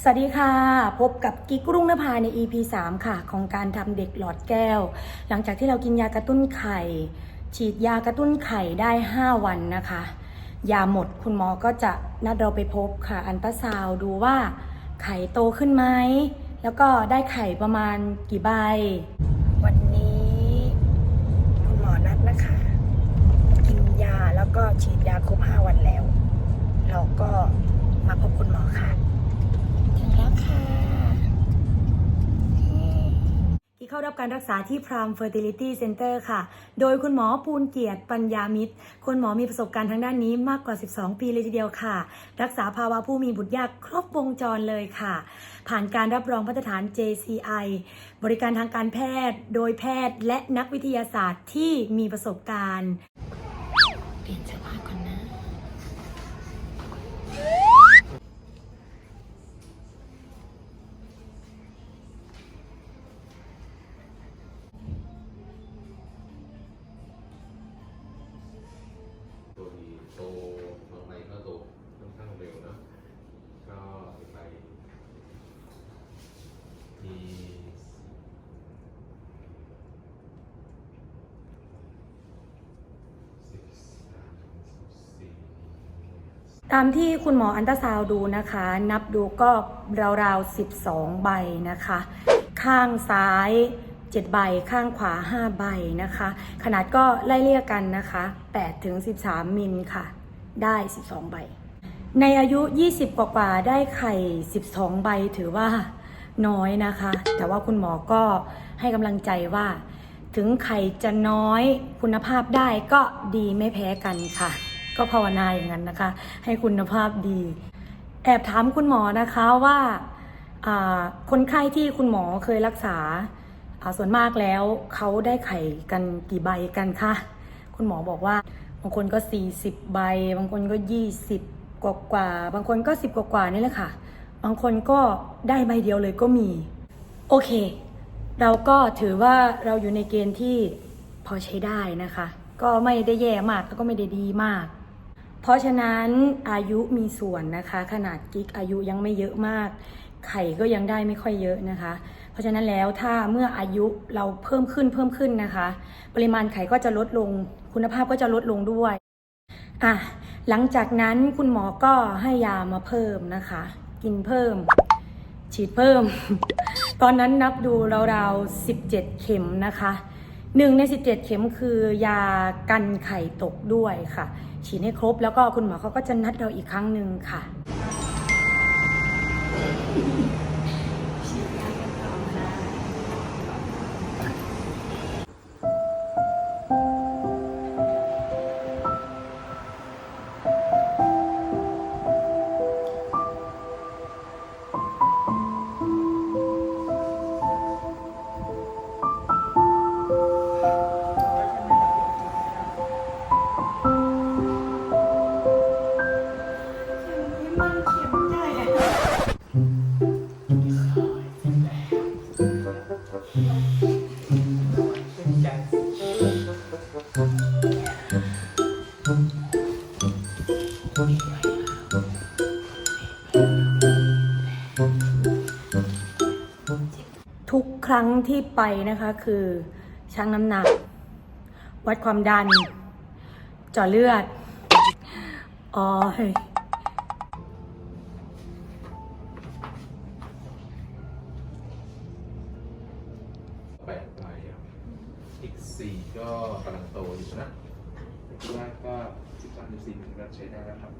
สวัสดีค่ะ พบกับกิ๊กรุ่งนภาใน EP 3 ค่ะ ของการทำเด็กหลอดแก้ว หลังจากที่เรากินยากระตุ้นไข่ ฉีดยากระตุ้นไข่ได้ 5 วันนะคะ ยาหมดคุณหมอก็จะนัดเราไปพบค่ะ อันตราซาวด์ดูว่าไข่โตขึ้นไหม แล้วก็ได้ไข่ประมาณกี่ใบ วันนี้คุณหมอนัดนะคะ กินยาแล้วก็ฉีดยาครบ 5 วันแล้ว เราก็มาพบคุณหมอค่ะ ถึงแล้วค่ะ ที่เข้ารับการรักษาที่พราม Fertility Center ค่ะ โดยคุณหมอปูนเกียรติปัญญามิตร คุณหมอมีประสบการณ์ทางด้านนี้มากกว่า 12 ปีเลยทีเดียวค่ะ รักษาภาวะผู้มีบุตรยากครบวงจรเลยค่ะ ผ่านการรับรองมาตรฐาน JCI บริการทางการแพทย์ โดยแพทย์และนักวิทยาศาสตร์ที่มีประสบการณ์เปลี่ยนเสื้อ ตามที่คุณหมออันตราซาวดูนะคะ นับดูก็ราวๆ 12 ใบนะคะ ข้างซ้าย 7 ใบ ข้างขวา 5 ใบนะคะ ขนาดก็ไล่เลี่ยกันนะคะ8ถึง13 มิลค่ะ ได้ 12 ใบ ในอายุ 20 กว่าๆได้ไข่ 12 ใบถือว่าน้อยนะคะ แต่ว่าคุณหมอก็ให้กำลังใจว่า ถึงไข่จะน้อยคุณภาพได้ก็ดีไม่แพ้กันค่ะ ก็ภาวนาอย่างนั้นนะคะ ให้คุณภาพดี แอบถามคุณหมอนะคะว่าคนไข้ที่คุณหมอเคยรักษาส่วนมากแล้วเขาได้ไข่กันกี่ใบกันคะคุณหมอบอกว่าบางคนก็ 40 ใบ บางคนก็ 20 กว่ากว่าบางคนก็ 10 กว่ากว่านี่แหละค่ะ บางคนก็ได้ใบเดียวเลยก็มี โอเค เราก็ถือว่าเราอยู่ในเกณฑ์ที่พอใช้ได้นะคะ ก็ไม่ได้แย่มากแล้วก็ไม่ได้ดีมาก เพราะฉะนั้นอายุมีส่วนนะคะ ขนาดกิ๊กอายุยังไม่เยอะมาก ไข่ก็ยังได้ไม่ค่อยเยอะนะคะ เพราะฉะนั้นแล้วถ้าเมื่ออายุเราเพิ่มขึ้นเพิ่มขึ้นนะคะ ปริมาณไข่ก็จะลดลง คุณภาพก็จะลดลงด้วยอะหลังจากนั้นคุณหมอก็ให้ยามาเพิ่มนะคะ กินเพิ่ม ฉีดเพิ่ม ตอนนั้นนับดูราวๆ17 เข็มนะคะ หนึ่งใน 17 เข็มคือยากันไข่ตกด้วยค่ะ ฉีดให้ครบแล้วก็คุณหมอเขาก็จะนัดเราอีกครั้งหนึ่งค่ะ ทุกครั้งที่ไปนะคะคือชั่งน้ำหนัก วัดความดันเจาะเลือดอ๋อแปดใบครับอีกสี่ก็กำลังโตอยู่นะคิดว่าก็ สิบสามสิบสี่ถึงจะใช้ได้แล้วครับ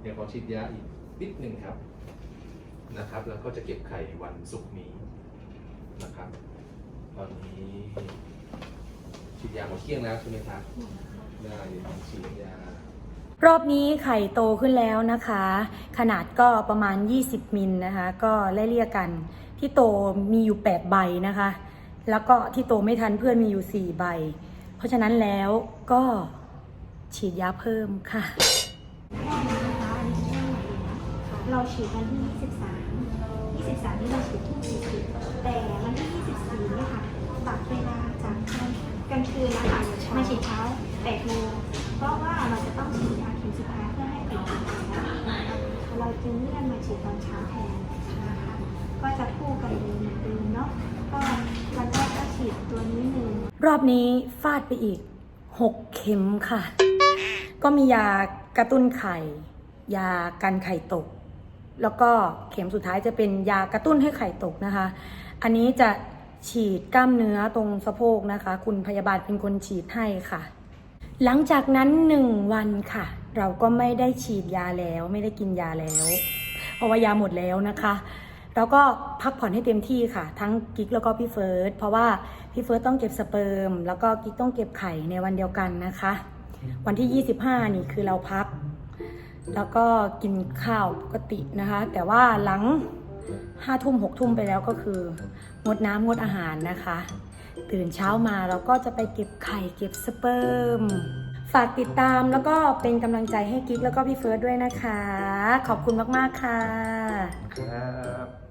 เดี๋ยวขอฉีดยาอีกนิดหนึ่งครับนะครับ แล้วก็จะเก็บไข่วันศุกร์นี้นะครับ ตอนนี้ฉีดยาหมดเกลี้ยงแล้วใช่ไหมครับ ได้เดี๋ยวต้องฉีดยารอบนี้ไข่โตขึ้นแล้วนะคะ ขนาดก็ประมาณ 20 มิลนะคะ ก็ไล่เลี่ยกัน ที่โตมีอยู่ 8 ใบนะคะ แล้วก็ที่โตไม่ทันเพื่อนมีอยู่ 4 ใบ เพราะฉะนั้นแล้วก็ ฉีดยาเพิ่มค่ะ เราฉีดวันที่ 23 23 นี่เราฉีดที่40แต่วันที่24เนี่ยค่ะตัดเวลาจากกลางคืนนะคะมาฉีดเช้า8โมงเพราะว่าเราจะต้องฉีดยาเข็มสุดท้ายเพื่อให้ติดต่อนะคะเราจึงเลื่อนมาฉีดตอนเช้าแทนนะคะก็จะคู่กันเลยเหมือนเดิมเนาะก็วันแรกก็ฉีดตัวนี้หนึ่งรอบนี้ฟาดไปอีก 6 เข็มค่ะ ก็มียากระตุ้นไข่ ยากันไข่ตก แล้วก็เข็มสุดท้ายจะเป็นยากระตุ้นให้ไข่ตกนะคะ อันนี้จะฉีดกล้ามเนื้อตรงสะโพกนะคะ คุณพยาบาลเป็นคนฉีดให้ค่ะ หลังจากนั้นหนึ่งวันค่ะ เราก็ไม่ได้ฉีดยาแล้ว ไม่ได้กินยาแล้ว เพราะว่ายาหมดแล้วนะคะแล้วก็พักผ่อนให้เต็มที่ค่ะ ทั้งกิ๊กแล้วก็พี่เฟิร์สเพราะว่าพี่เฟิร์สต้องเก็บสเปิร์มแล้วก็กิ๊กต้องเก็บไข่ในวันเดียวกันนะคะ วันที่ 25 นี่คือเราพัก แล้วก็กินข้าวปกตินะคะ แต่ว่าหลังห้าทุ่มหกทุ่มไปแล้วก็คืองดน้ำงดอาหารนะคะ ตื่นเช้ามาเราก็จะไปเก็บไข่เก็บสเปิร์มฝากติดตามแล้วก็เป็นกำลังใจให้กิ๊กแล้วก็พี่เฟิร์สด้วยนะคะ ขอบคุณมาก ๆ ค่ะ ครับ